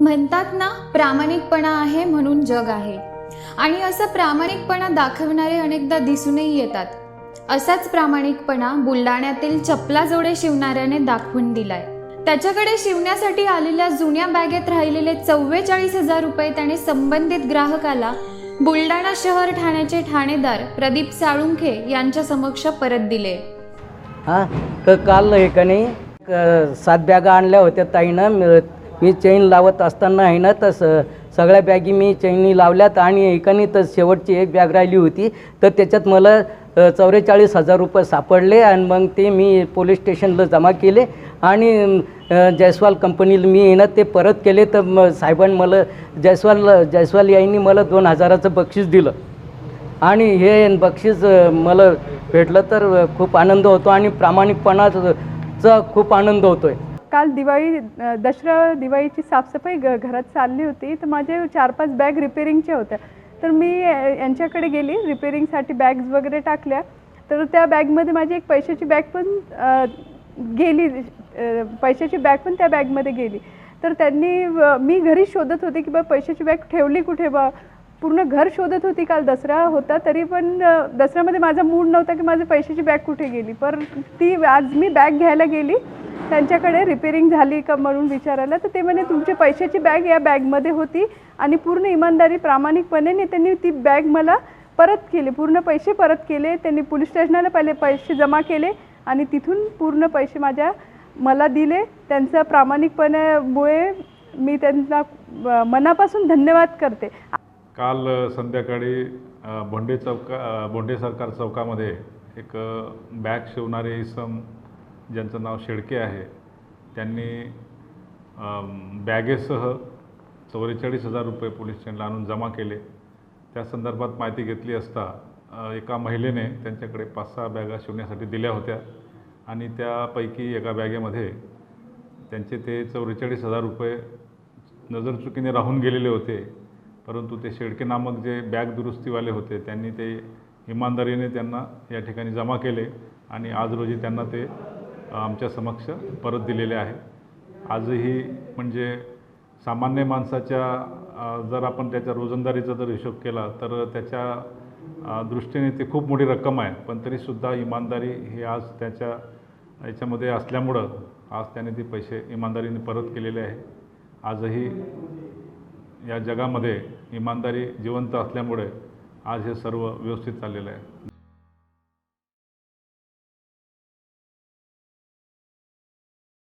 म्हणतात ना प्रामाणिकपणा आहे म्हणून जग आहे. आणि असं प्रामाणिकपणा दाखवणारे अनेकदा दिसूनही येतात. असाच प्रामाणिकपणा बुलढाण्यातील चपला जोडे शिवणाऱ्याने दाखवून दिलाय. त्याच्याकडे शिवण्यासाठी आलेल्या जुन्या बॅगेत राहिलेले चव्वेचाळीस हजार रुपये त्याने संबंधित ग्राहकाला बुलडाणा शहर ठाण्याचे ठाणेदार प्रदीप साळुंखे यांच्या समक्ष परत दिले. हां काल हे का नाही सात बॅगा आणल्या होत्या ताईनं मी- चैन लावत असताना आहे ना तर स सगळ्या बॅगी मी चैनी लावल्यात आणि एकाने तर शेवटची एक बॅग राहिली होती. तर त्याच्यात मला चौवेचाळीस हजार रुपये सापडले आणि मग ते मी पोलीस स्टेशनला जमा केले आणि जयस्वाल कंपनीला मी येणं ते परत केले. तर म साहेबांनी मला जयस्वाल जयस्वाल यांनी मला दोन हजाराचं बक्षीस दिलं. आणि हे बक्षीस मला भेटलं तर खूप आनंद होतो आणि प्रामाणिकपणाचा खूप आनंद होतो आहे काल दिवाळी दसरा दिवाळीची साफसफाई घ घरात चालली होती तर माझे चार पाच बॅग रिपेरिंगच्या होत्या तर मी यांच्याकडे गेली रिपेरिंगसाठी बॅग्स वगैरे टाकल्या. तर त्या बॅगमध्ये माझी एक पैशाची बॅग पण गेली पैशाची बॅग पण त्या बॅगमध्ये गेली. तर त्यांनी मी घरी शोधत होते की बा पैशाची बॅग ठेवली कुठे बा? पूर्ण घर शोधत होती काल दसरा होता तरी पण दसऱ्यामध्ये माझा मूड नव्हता की माझी पैशाची बॅग कुठे गेली. पर ती आज मी बॅग घ्यायला गेली. त्यांच्याकडे रिपेरिंग झाली का म्हणून विचारायला तर ते म्हणे तुमची पैशाची बॅग या बॅगमध्ये होती आणि पूर्ण इमानदारी प्रामाणिकपणे त्यांनी ती बॅग मला परत केली. पूर्ण पैसे परत केले. त्यांनी पोलीस स्टेशनला पहिले पैसे जमा केले आणि तिथून पूर्ण पैसे माझ्या मला दिले. त्यांचं प्रामाणिकपणामुळे मी त्यांना मनापासून धन्यवाद करते. काल संध्याकाळी भोंडे चौका भोंडे सरकार चौकामध्ये एक बॅग शिवणारे इसम ज्यांचं नाव शेडके आहे त्यांनी बॅगेसह चौवेचाळीस हजार रुपये पोलीस स्टेशनला आणून जमा केले. त्या संदर्भात माहिती घेतली असता एका महिलेने त्यांच्याकडे पाच सहा बॅगा शिवण्यासाठी दिल्या होत्या आणि त्यापैकी एका बॅगेमध्ये त्यांचे ते चौवेचाळीस हजार रुपये नजरचुकीने राहून गेलेले होते. परंतु ते शेडके नामक जे बॅग दुरुस्तीवाले होते त्यांनी ते इमानदारीने त्यांना या ठिकाणी जमा केले आणि आज रोजी त्यांना ते आमच्या समक्ष परत दिलेले आहे. आजही म्हणजे सामान्य माणसाच्या जर आपण त्याच्या रोजंदारीचा जर हिशोब केला तर त्याच्या दृष्टीने ती खूप मोठी रक्कम आहे. पण तरीसुद्धा इमानदारी ही आज त्याच्या याच्यामध्ये असल्यामुळं आज त्याने ते पैसे इमानदारीने परत केलेले आहे. आजही या जगामध्ये इमानदारी जिवंत असल्यामुळे आज हे सर्व व्यवस्थित चाललेलं आहे.